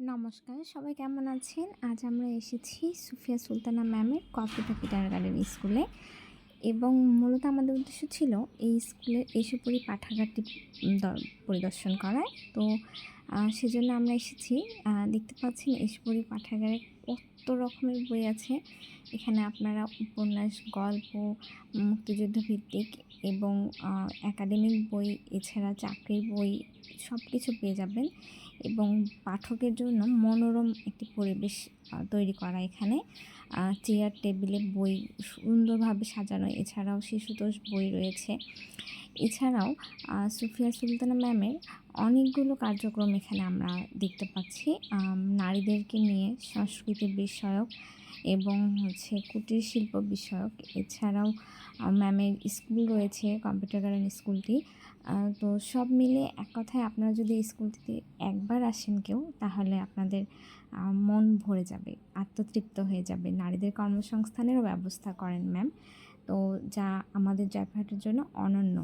নমস্কার, সবাই কেমন আছেন? আজ আমরা এসেছি সুফিয়া সুলতানা ম্যামের কম্পিউটার পিটার গার্ডেন স্কুলে এবং মূলত আমাদের উদ্দেশ্য ছিল এই স্কুলের এসে পরি পাঠাগারটি পরিদর্শন করায় তো সেজন্য আমরা এসেছি। দেখতে পাচ্ছেন এসেপুরি পাঠাগারে কত রকমের বই আছে। এখানে আপনারা উপন্যাস, গল্প মুক্তিযুদ্ধ ভিত্তিক এবং একাডেমিক বই, এছাড়া চাকরির বই সব কিছু পেয়ে যাবেন এবং পাঠকের জন্য মনোরম একটি পরিবেশ তৈরি করা এখানে। চেয়ার, টেবিলে বই সুন্দরভাবে সাজানো। এছাড়াও শিশুতোষ বই রয়েছে। এছাড়াও সুফিয়া সুলতানা ম্যামের অনেকগুলো কার্যক্রম এখানে আমরা দেখতে পাচ্ছি। নারীদেরকে নিয়ে সংস্কৃতি বিষয়ক এবং হচ্ছে কুটির শিল্প বিষয়ক। এছাড়াও ম্যামের স্কুল রয়েছে, কম্পিউটার গার্ডেন স্কুলটি। তো সব মিলে এক কথায় আপনারা যদি স্কুলটিতে একবার আসেন কেউ, তাহলে আপনাদের মন ভরে যাবে, আত্মতৃপ্ত হয়ে যাবে। নারীদের কর্মসংস্থানেরও ব্যবস্থা করেন ম্যাম। তো যা আমাদের জয়পুরহাটের জন্য অনন্য।